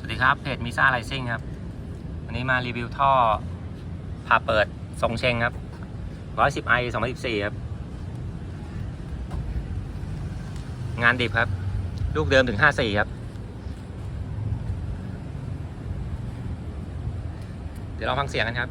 สวัสดีครับเพจมิซ่าไลซิ่งครับ วันนี้มารีวิวท่อผ่าเปิดทรงเชงครับ 110i 2014 ครับ งานดิบครับ ลูกเดิมถึง 54 ครับ เดี๋ยวลองฟังเสียงกันครับ